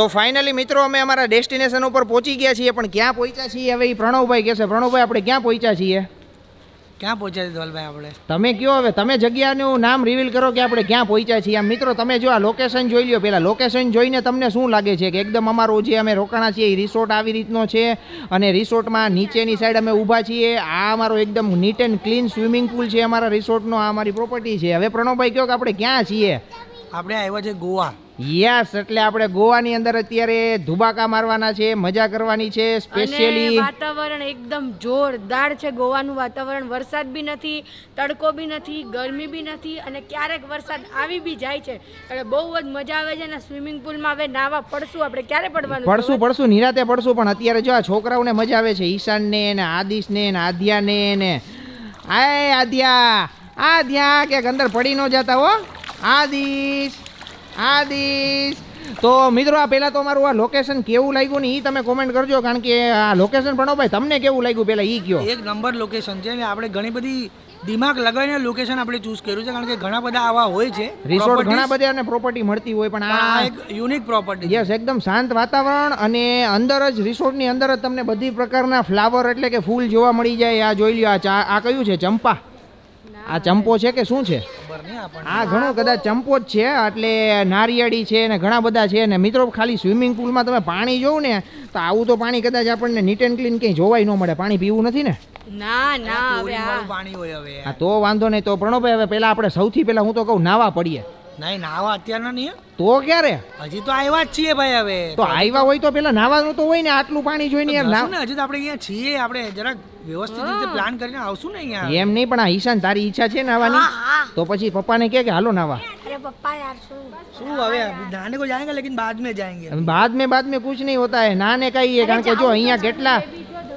તો ફાઇનલી મિત્રો અમે અમારા ડેસ્ટિનેશન ઉપર પહોંચી ગયા છીએ પણ ક્યાં પહોંચ્યા છીએ? હવે એ પ્રણવભાઈ કહેશે પ્રણવભાઈ આપણે ક્યાં પહોંચ્યા છીએ? ક્યાં પહોંચ્યા છીએ ધોલભાઈ આપણે? તમે કયો હવે? તમે જગ્યાનું નામ રિવીલ કરો કે આપણે ક્યાં પહોંચ્યા છીએ? આમ મિત્રો તમે જો આ લોકેશન જોઈ લ્યો પહેલાં લોકેશન જોઈને તમને શું લાગે છે? કે એકદમ અમારું જે અમે રોકાણા છીએ એ રિસોર્ટ આવી રીતનો છે અને રિસોર્ટમાં નીચેની સાઈડ અમે ઊભા છીએ. આ અમારો એકદમ neat and clean swimming pool છે અમારા રિસોર્ટનો આ અમારી પ્રોપર્ટી છે. હવે પ્રણવભાઈ કહો કે આપણે ક્યાં છીએ? આપણે આવ્યા છે ગોવા. યસ એટલે આપણે ગોવાની અંદર અત્યારે ધુબાકા મારવાના છે મજા કરવાની છે સ્પેશિયલી વાતાવરણ એકદમ જોરદાર છે ગોવાનું વાતાવરણ. વરસાદ બી નથી તડકો બી નથી ગરમી બી નથી અને ક્યારેક વરસાદ આવી બી જાય છે. એટલે બહુ જ મજા આવે છે અને સ્વિમિંગ પુલમાં હવે નાવા પડશું આપણે. ક્યારે પડવાનું પડશું પડશું નિરાતે પડશું પણ અત્યારે જો આ છોકરાઓને મજા આવે છે ઈશાનને ને આદિશને ને આધ્યાને ને. આય આધ્યા આધ્યા કે અંદર પડી ન જતા હો. આદિશ. આદિશ. તો મિત્રો આ પહેલાં તો અમારું આ લોકેશન કેવું લાગ્યું ને એ તમે કોમેન્ટ કરજો કારણ કે આ લોકેશન ભાઈ તમને કેવું લાગ્યું? પહેલાં એ કયો. એક નંબર લોકેશન છે ને આપણે ઘણી બધી દિમાગ લગાવીને લોકેશન આપણે ચૂઝ કર્યું છે કારણ કે ઘણા બધા આવા હોય છે રિસોર્ટ ઘણા બધા અને પ્રોપર્ટી મળતી હોય પણ આ એક યુનિક પ્રોપર્ટી યસ એકદમ શાંત વાતાવરણ અને અંદર જ રિસોર્ટની અંદર જ તમને બધી પ્રકારના ફ્લાવર એટલે કે ફૂલ જોવા મળી જાય. આ જોઈ લ્યો આ ચા આ કયું છે? ચંપા. આ ચંપો છે કે શું છે? આ ઘણો કદાચ ચંપો જ છે એટલે નારિયેળી છે ને ઘણા બધા છે ને મિત્રો ખાલી સ્વિમિંગ પુલમાં તમે પાણી જોવ ને તો આવું તો પાણી કદાચ આપણને નીટ એન્ડ ક્લીન ક્યાંય જોવાય ન મળે. પાણી પીવું નથી ને? ના ના હવે આ પાણી હોય હવે. હા તો વાંધો નહીં તો પ્રણવભાઈ હવે પહેલાં આપણે સૌથી પહેલાં હું તો કહું નાવા પડીએ. નહીં નાવા અત્યારના નહીં તો ક્યારે? હજી તો આવ્યા જ છીએ ભાઈ હવે. તો આવ્યા હોય તો પહેલાં નાવાનું તો હોય ને આટલું પાણી જોઈને યાર ના હજી તો આપણે અહીંયા છીએ આપણે જરાક વ્યવસ્થિત રીતે પ્લાન કરીને આવશું ને અહીંયા. એમ નહીં પણ આ ઈશાન તારી ઈચ્છા છે નાવાની તો પછી પપ્પાને કહે કે હાલો નાવા अरे પપ્પા यार सुन શું હવે? નાને કો જાયેંગે લેકિન બાદ મે જાયેંગે. બાદ में બાદ में कुछ नहीं હોતા. है ना ने कही કે જો અહીંયા કેટલા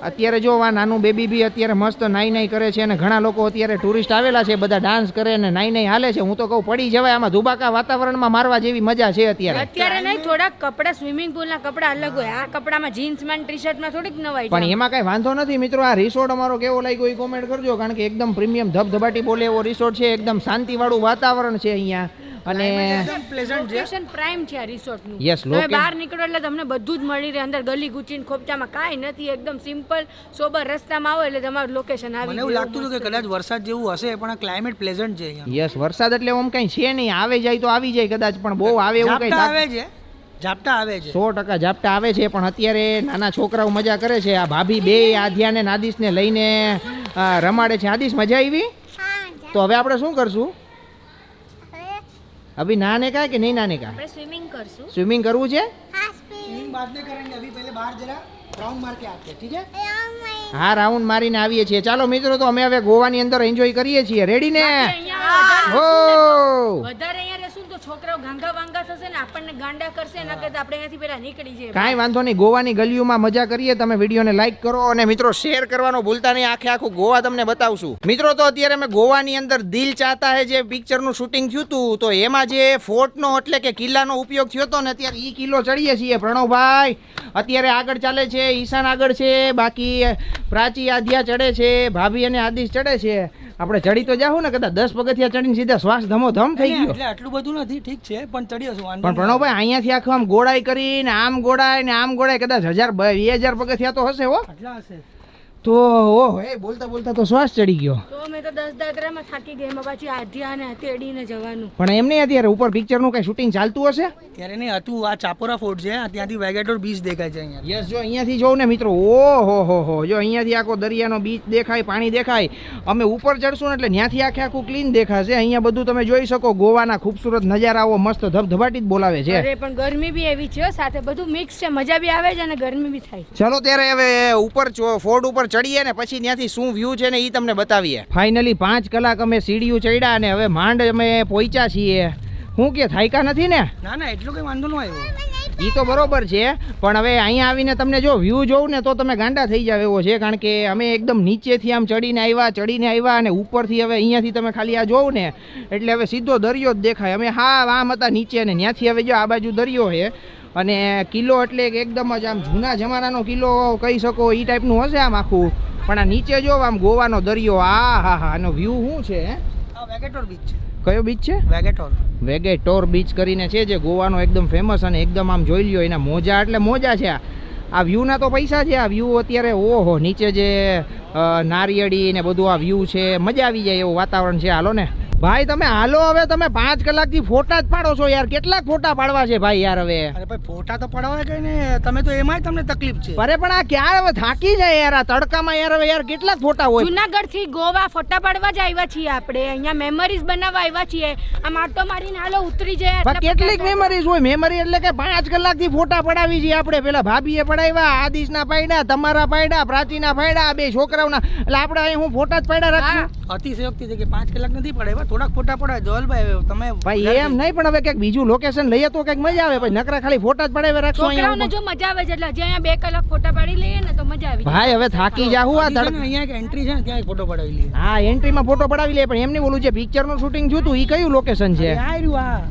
અત્યારે જો આ નાનું બેબી બી અત્યારે મસ્ત નાઈ નાઈ કરે છે અને ઘણા લોકો અત્યારે ટુરિસ્ટ આવેલા છે બધા ડાન્સ કરે અને નાઈ નાઈ હાલે છે. હું તો કહું પડી જવાય. આમાં ધુબાકા વાતાવરણમાં મારવા જેવી મજા છે અત્યારે. અત્યારે નહીં થોડાક કપડા સ્વિમિંગ પુલના કપડા અલગ હોય. આ કપડામાં જીન્સમાં ટી શર્ટમાં થોડીક નવાઈ પણ એમાં કઈ વાંધો નથી મિત્રો. આ રિસોર્ટ અમારો કેવો લાગ્યો એ કોમેન્ટ કરજો કારણ કે એકદમ પ્રીમિયમ ધબધબાટી બોલે એવો રિસોર્ટ છે. એકદમ શાંતિવાળું વાતાવરણ છે અહીંયા. અને પ્લેઝન્ટ પ્રાઇમ છે. આ રિસોર્ટ યસ તમે બહાર નીકળો એટલે તમને બધું જ મળી રહે. અંદર ગલી ગુચીને ખોપચામાં કાંઈ નથી. એકદમ સિમ્પલ સોબર રસ્તામાં આવો એટલે તમારું લોકેશન આવી મને એવું લાગતું હતું કે કદાચ વરસાદ જેવું હશે પણ આ ક્લાઇમેટ પ્લેઝન્ટ છે અહીંયા. યસ વરસાદ એટલે આમ કંઈ છે નહીં. આવે જાય તો આવી જાય કદાચ પણ બહુ આવે એવું કંઈ આવે છે. ઝાપટા આવે છે. સો ટકા ઝાપટા આવે છે પણ અત્યારે નાના છોકરાઓ મજા કરે છે. આ ભાભી બે આધ્યાને નાદિશને લઈને રમાડે છે. આદિશ મજા આવી? તો હવે આપણે શું કરશું? અભી નાને કા કે નહીં નાને કા આપણે સ્વિમિંગ કરશું સ્વિમિંગ કરવું છે स्विमिंग बाद में करेंगे अभी पहले बाहर जरा राउंड मार के आते हैं ठीक है હા રાઉન્ડ મારીને આવીએ છીએ ચાલો મિત્રો તો અમે હવે ગોવાની અંદર એન્જોય કરીએ છીએ રેડી ને અહીંયા હો વધારે અહીંયા રહેશું ને તો છોકરાઓ ગાંગા વાંગા થશે ને આપણને ગાંડા કરશે, એના કરતા આપણે અહીંયાથી પેલા નીકળી જઈએ. કાંઈ વાંધો નહીં, ગોવાની ગલીઓમાં મજા કરીએ, તમે વિડીયોને લાઈક કરો અને મિત્રો શેર કરવાનો ભૂલતા નહીં, આખે આખું ગોવા તમને બતાવશું. મિત્રો, તો અત્યારે અમે ગોવાની અંદર દિલ ચાહતા હે જે પિક્ચરનું શૂટિંગ થયું હતું તો એમાં જે ફોર્ટનો એટલે કે કિલ્લાનો ઉપયોગ થયો હતો ને, અત્યારે એ કિલ્લો ચડીએ છીએ. પ્રણવભાઈ, અત્યારે આગળ ચાલે છે, ઈશાન આગળ છે, બાકી પ્રાચી આધ્યા ચડે છે, ભાભી અને આદિશ ચડે છે. આપણે ચડી તો જાહું ને કદાચ દસ પગથિયા ચડીને સીધા શ્વાસ ધમો ધમ થઈ ગયો. એટલે આટલું બધું નથી ઠીક છે પણ ચડી છું પણ પ્રણવભાઈ અહીંયાથી આખું આમ ગોળાઈ કરીને આમ ગોળાય ને આમ ગોળાય કદાચ હજાર બે હજાર પગથિયા તો હશે હો. એટલા હશે. તો ઓહો એ બોલતા બોલતા તો શ્વાસ ચડી ગયો. તો અમે તો દસ દાદરામાં થાકી ગઈ એમાં પાછી આધ્યા અને તેડીને જવાનું. પણ એમ નહીં અત્યારે ઉપર પિક્ચરનું કઈ શૂટિંગ ચાલતું હશે? ત્યારે નહીં હતું આ ચાપોરા ફોર્ટ છે ત્યાંથી વેગેટોર બીચ દેખાય છે અહીંયા. યસ જો અહીંયાથી જોઉં ને મિત્રો ઓહો હો હો જો અહીંયાથી આખો દરિયાનો બીચ દેખાય પાણી દેખાય અમે ઉપર ચડશું ને એટલે ત્યાંથી આખે આખું ક્લીન દેખાશે. અહીંયા બધું તમે જોઈ શકો ગોવાના ખૂબસૂરત નજારાઓ મસ્ત ધબધબાટી જ બોલાવે છે. અરે પણ ગરમી બી એવી છે સાથે બધું મિક્સ છે મજા બી આવે છે અને ગરમી બી થાય. ચલો ત્યારે હવે ઉપર ચો- ફોર્ડ ઉપર ચડીએ ને પછી ત્યાંથી શું વ્યૂ છે ને એ તમને બતાવીએ. ફાઇનલી પાંચ કલાક અમે સીડીયું ચડ્યા અને હવે માંડ અમે પહોંચ્યા છીએ. હું કે થાયકા નથી ને? ના ના એટલું કઈ વાંધો ન આવ્યો. એ તો બરોબર છે પણ હવે અહીંયા આવીને તમને જો વ્યૂ જોઉં ને તો તમે ગાંડા થઈ જાવ એવો છે કારણ કે અમે એકદમ નીચેથી આમ ચડીને આવ્યા ચડીને આવ્યા અને ઉપરથી હવે અહીંયાથી તમે ખાલી આ જોવો ને એટલે હવે સીધો દરિયો જ દેખાય. અમે હા આમ હતા નીચે ને ત્યાંથી હવે જો આ બાજુ દરિયો છે. અને કિલ્લો એટલે એકદમ જ આમ જૂના જમાનાનો કિલ્લો કહી શકો એ ટાઈપનું હશે આમ આખું. પણ આ નીચે જો આમ ગોવાનો દરિયો આ હા હા આનો વ્યૂ શું છે આ વેગેટોર બીચ છે. કયો બીચ છે? વેગેટોર. વેગેટોર બીચ કરીને છે જે ગોવાનો એકદમ ફેમસ અને એકદમ આમ જોઈ લ્યો એના મોજા એટલે મોજા છે આ. આ વ્યૂના તો પૈસા છે આ વ્યૂ અત્યારે ઓહો નીચે જે નારિયેળી ને બધું આ વ્યૂ છે મજા આવી જાય એવું વાતાવરણ છે હાલો ને. ભાઈ તમે હાલો હવે તમે પાંચ કલાકથી ફોટા જ પાડો છો યાર. કેટલાક ફોટા પાડવા છે ભાઈ યાર હવે? અરે ભાઈ ફોટા તો પડવા કઈ ને તમે તો એમાં તમને તકલીફ છે. અરે પણ આ ક્યારે હવે થાકી જાય યાર? આ તડકામાં યાર હવે યાર કેટલાક ફોટા હોય. જુનાગઢથી ગોવા ફોટા પાડવા જ આવ્યા છીએ આપણે. અહીંયા મેમરીઝ બનાવવા આવ્યા છીએ. આ માટો મારીને હાલો ઉતરી જાય પણ કેટલીક મેમરીઝ હોય. મેમરી એટલે કે પાંચ કલાકથી ફોટા પડાવી છે આપણે. પેલા ભાભીએ પડાવ્યા આદિશના પાડ્યા તમારા પાડ્યા પ્રાચીના પાડ્યા આ બે છોકરાઓના. એટલે આપણે અહીં હું ફોટા જ પાડ્યા રાખું અતિશયોક્તિ છે કે પાંચ કલાક નથી પડાવ્યા? થોડાક ફોટા પડાય જોલભાઈ હવે તમે ભાઈ એમ નહીં પણ હવે ક્યાંક બીજું લોકેશન લઈએ તો ક્યાંક મજા આવે. ભાઈ નકરા ખાલી ફોટા જ પડાવે રાખશો છોકરાઓને જો મજા આવે છે એટલે હજી અહીંયા બે કલાક ફોટા પાડી લઈએ ને તો મજા આવી. ભાઈ હવે થાકી જાહું આ તડ અહીંયા એક એન્ટ્રી છે ને ત્યાં ફોટો પડાવી લઈએ. હા એન્ટ્રીમાં ફોટો પડાવી લે પણ એમની બોલું જે પિક્ચરનું શૂટિંગ થયું હતું એ કયું લોકેશન છે? આ રહ્યું આ.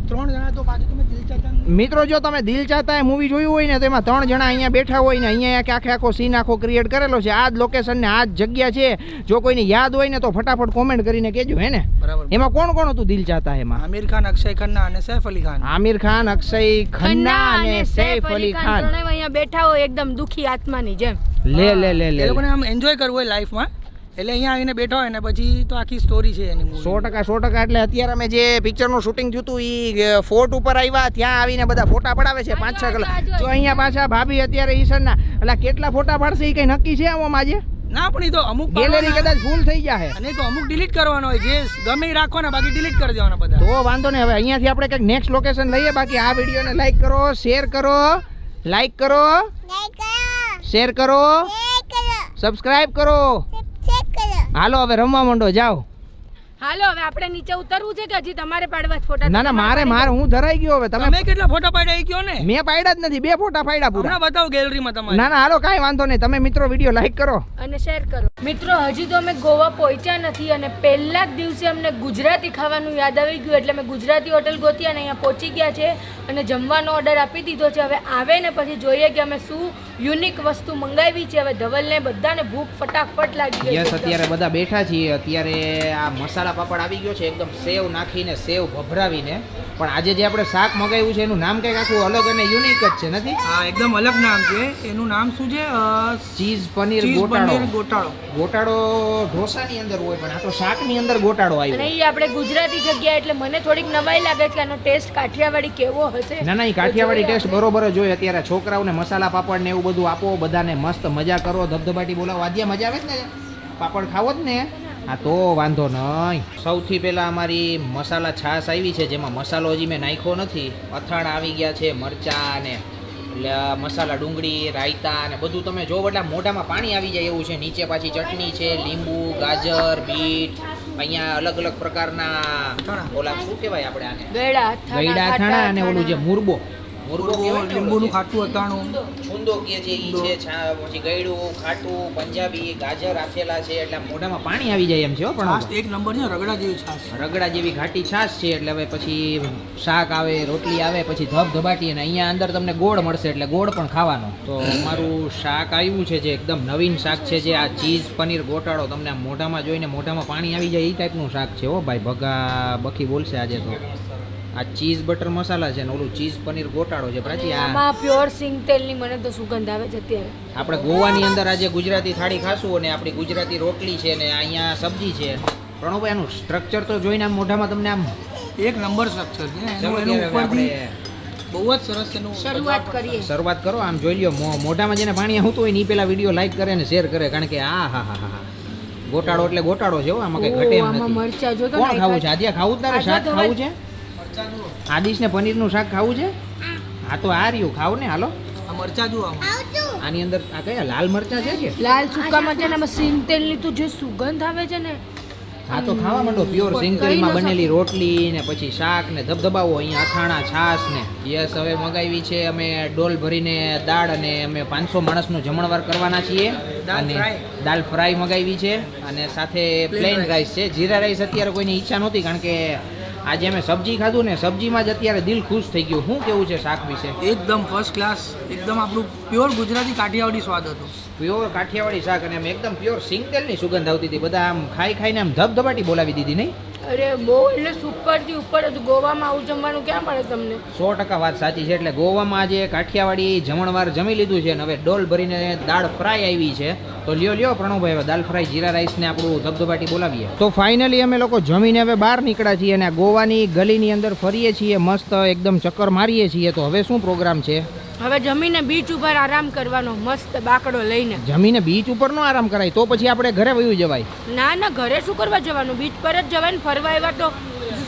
ત્રણ જણા તો પાછું તમે દિલ ચાહતા મિત્રો જો તમે દિલ ચાહતા એ મૂવી જોયું હોય ને તો એમાં ત્રણ જણા અહીંયા બેઠા હોય ને અહીંયા એક આખે આખો સીન આખો ક્રિએટ કરેલો છે. આ જ લોકેશન ને આ જ જગ્યા છે. જો કોઈને યાદ હોય ને તો ફટાફટ કોમેન્ટ કરીને કહેજો હે ને? બરાબર. એમાં કોણ કોણ હતું દિલ ચાહતા એમાં? આમિર ખાન અક્ષય ખન્ના અને સૈફ અલી ખાન. આમિર ખાન અક્ષય ખન્ના અને સૈફ અલી ખાન ત્રણેય અહીંયા બેઠા હોય એકદમ દુખી આત્માની જેમ. લે લે લે લે લોકોને આમ એન્જોય કરવું હોય લાઈફમાં એટલે અહીંયા આવીને બેઠો હોય ને પછી તો આખી સ્ટોરી છે એની સો ટકા સો ટકા. એટલે અત્યારે અમે જે પિક્ચરનું શૂટિંગ થયું હતું એ ફોર્ટ ઉપર આવ્યા ત્યાં આવીને બધા ફોટા પડાવે છે પાંચ છ કલાક. જો અહીંયા પાછા ભાભી અત્યારે ઈશનના એટલે કેટલા ફોટા પાડશે એ કંઈ નક્કી છે આમાં આજે ના પણ એ તો અમુક ગેલેરી. કદાચ ફૂલ થઈ જાય અને તો અમુક ડિલીટ કરવાનો હોય જે ગમે એ ને બાકી ડિલીટ કરી દેવાના બધા. તો વાંધો નહીં હવે અહીંયાથી આપણે કંઈક નેક્સ્ટ લોકેશન લઈએ બાકી આ વિડીયોને લાઈક કરો શેર કરો લાઈક કરો શેર કરો. સબસ્ક્રાઈબ કરો. હાલો હવે રમવા માંડો જાઓ. હાલો હવે આપણે નીચે ઉતરવું છે કે હજી તમારે પાડવા જ ફોટા? ના ના મારે મારે હું ધરાઈ ગયો હવે. તમે તમે કેટલા ફોટા પાડ્યા એ કયો ને? મેં પાડ્યા જ નથી બે ફોટા પાડ્યા પૂરા. બતાવો ગેલેરીમાં તમારે. ના ના હાલો કાઈ વાંધો નહીં. તમે મિત્રો વીડિયો લાઈક કરો. અને શેર કરો. મિત્રો હજી તો અમે ગોવા પહોંચ્યા નથી અને પહેલા જ દિવસે અમને ગુજરાતી ખાવાનું યાદ આવી ગયું. એટલે અમે ગુજરાતી હોટલ ગોતી અને અહીંયા પહોંચી ગયા છે અને જમવાનો ઓર્ડર આપી દીધો છે. હવે આવે ને પછી જોઈએ કે અમે શું યુનિક વસ્તુ મંગાવી છે. હવે ધવલને બધાને ભૂખ ફટાફટ લાગી ગઈ યસ છે. અત્યારે બધા બેઠા છીએ. અત્યારે આ મસાલા પાપડ આવી ગયો છે. એકદમ સેવ નાખીને સેવ ભભરાવીને. પણ આજે જે આપણે શાક મગાવ્યું છે એનું નામ કંઈક આખું અલગ અને યુનિક જ છે નથી? હા એકદમ અલગ નામ છે. એનું નામ શું છે? ચીઝ પનીર ગોટાળો. પનીર ગોટાળો. ગોટાળો ઢોસાની અંદર હોય પણ આ તો શાકની અંદર ગોટાળો અને આવ્યો એ આપણે ગુજરાતી જગ્યા એટલે મને થોડીક નવાઈ લાગે છે કે આનો ટેસ્ટ કાઠિયાવાડી કેવો હશે. ના ના એ કાઠિયાવાડી ટેસ્ટ બરોબર જ હોય. અત્યારે છોકરાઓને મસાલા પાપડ ને એવું બધું આપો બધાને મસ્ત મજા કરો ધબધબાટી બોલાવો. આજે મજા આવે જ ને? પાપડ ખાવો જ ને? હા તો વાંધો નહીં. સૌથી પહેલા અમારી મસાલા છાશ આવી છે જેમાં મસાલો હજી મેં નાખ્યો નથી. અથાણા આવી ગયા છે મરચાં ને એટલે મસાલા ડુંગળી રાયતા ને બધું તમે જો એટલે મોઢામાં પાણી આવી જાય એવું છે. નીચે પાછી ચટણી છે લીંબુ ગાજર બીટ અહીંયા અલગ અલગ પ્રકારના. ઓલા શું કહેવાય આપણે આને? ગળા અથાણા, અને ઓલું જે મુરબો. લીંબુનું ખાટું અથાણું છુંદો કે છે ઈ છે પછી ગળ્યું ખાટું પંજાબી ગાજર રાખેલા છે એટલે મોઢામાં પાણી આવી જાય એમ છે હો પણ એક નંબર છે રગડા જેવી છાશ. રગડા જેવી ઘાટી છાશ છે એટલે હવે પછી શાક આવે રોટલી આવે પછી ધબ ધબાટી અને અહીંયા અંદર તમને ગોળ મળશે એટલે ગોળ પણ ખાવાનો. તો અમારું શાક આવ્યું છે જે એકદમ નવીન શાક છે જે આ ચીઝ પનીર ગોટાળો તમને મોઢામાં જોઈને મોઢામાં પાણી આવી જાય એ ટાઈપનું શાક છે હો ભાઈ ભગા બખી બોલશે આજે તો. આ ચીઝ બટર મસાલા છે ને ઓલું ચીઝ પનીર ગોટાળો છે પ્રાચી આ આમાં પ્યોર સિંગ તેલની મને તો સુગંધ આવે છે અત્યારે. આપણે ગોવાની અંદર આજે ગુજરાતી થાળી ખાશું અને આપણી ગુજરાતી રોટલી છે ને અહીંયા સબ્જી છે. પ્રણવભાઈ આનું સ્ટ્રક્ચર તો જોઈને આમ મોઢામાં તમને આમ એક નંબર સ્ટ્રક્ચર છે. એનું ઉપરથી બહુ જ સરસ એનું શરૂઆત કરીએ. શરૂઆત કરો આમ જોઈ લ્યો મો- મોઢામાં જેને પાણી આવતું હોય ને એ પેલા વીડિયો લાઈક કરે ને શેર કરે કારણ કે આ હા હા હા હા. ગોટાળો એટલે ગોટાળો છે હો આમાં કઈ ઘટે એમ નથી. મરચા જો તો કોણ ખાવું છે? આજે ખાવું જ તારે? શાક ખાવું છે? આદિશ ને પનીરનું શાક ખાવું છે? હા. તો આ રહ્યું. ખાવ ને હાલો. આ મરચા જુઓ આની અંદર આ કયા? લાલ મરચા છે કે? લાલ સુકા મરચાં સિંગ તેલની તો જે સુગંધ આવે છે ને. હા તો ખાવા માંડો પ્યોર ન બનેલી રોટલી ને પછી શાક ને ધબધબાવો અહીંયા અથાણા છાશ ને. યસ હવે મગાવી છે અમે ડોલ ભરીને દાળ અને અમે પાંચસો માણસનું જમણવાર કરવાના છીએ. અને દાળ ફ્રાય મગાવી છે. અને સાથે પ્લેન રાઈસ છે. જીરા રાઈસ અત્યારે કોઈની ઈચ્છા નહોતી કારણ કે આજે અમે સબ્જી ખાધું ને સબ્જીમાં જ અત્યારે દિલ ખુશ થઈ ગયું. શું કેવું છે શાક વિશે? એકદમ ફર્સ્ટ ક્લાસ એકદમ આપણું પ્યોર ગુજરાતી કાઠિયાવાડી સ્વાદ હતો. પ્યોર કાઠિયાવાડી શાક અને આમ એકદમ પ્યોર સિંગતેલની સુગંધ આવતી હતી. બધા આમ ખાઈ ખાઈને આમ ધબધબાટી બોલાવી દીધી નહીં? અરે બહુ એટલે સુપરથી ઉપર હતું ગોવામાં આવું જમવાનું ક્યાં મળે તમને? સો ટકા વાત સાચી છે. એટલે ગોવામાં આજે કાઠિયાવાડી જમણવાર જમી લીધું છે અને હવે ડોલ ભરીને દાળ ફ્રાય આવી છે. તો લ્યો લ્યો પ્રણવભાઈ હવે દાળ ફ્રાય જીરા રાઈસને આપણું ધબધબાટી બોલાવીએ. તો ફાઇનલી અમે લોકો જમીને હવે બહાર નીકળ્યા છીએ અને ગોવાની ગલીની અંદર ફરીએ છીએ મસ્ત એકદમ ચક્કર મારીએ છીએ. તો હવે શું પ્રોગ્રામ છે? હવે જમીને બીચ ઉપર આરામ કરવાનો મસ્ત બાકડો લઈને. જમીને બીચ ઉપર નો આરામ કરાય તો પછી આપણે ઘરે વયું જવાય. ના ના ઘરે શું કરવા જવાનું? બીચ પર જ જવાય ને ફરવા એવા તો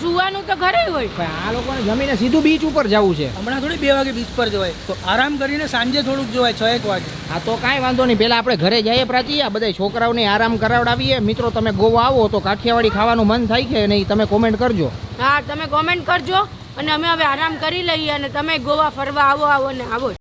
સુવાનું તો ઘરે હોય. પણ આ લોકોને જમીને સીધું બીચ ઉપર જવું છે. હમણાં થોડી બે વાગે બીચ પર જવાય. તો આરામ કરીને સાંજે થોડુંક જવાય છ એક વાગે. હા તો કાંઈ વાંધો નહીં. પહેલાં આપણે ઘરે જઈએ પ્રાચી. આ બધા છોકરાઓને આરામ કરાવડાવીએ. મિત્રો તમે ગોવા આવો તો કાઠિયાવાડી ખાવાનું મન થાય છે નહીં તમે કોમેન્ટ કરજો. હા તમે કોમેન્ટ કરજો અને અમે હવે આરામ કરી લઈએ અને તમે ગોવા ફરવા આવો આવો ને આવો.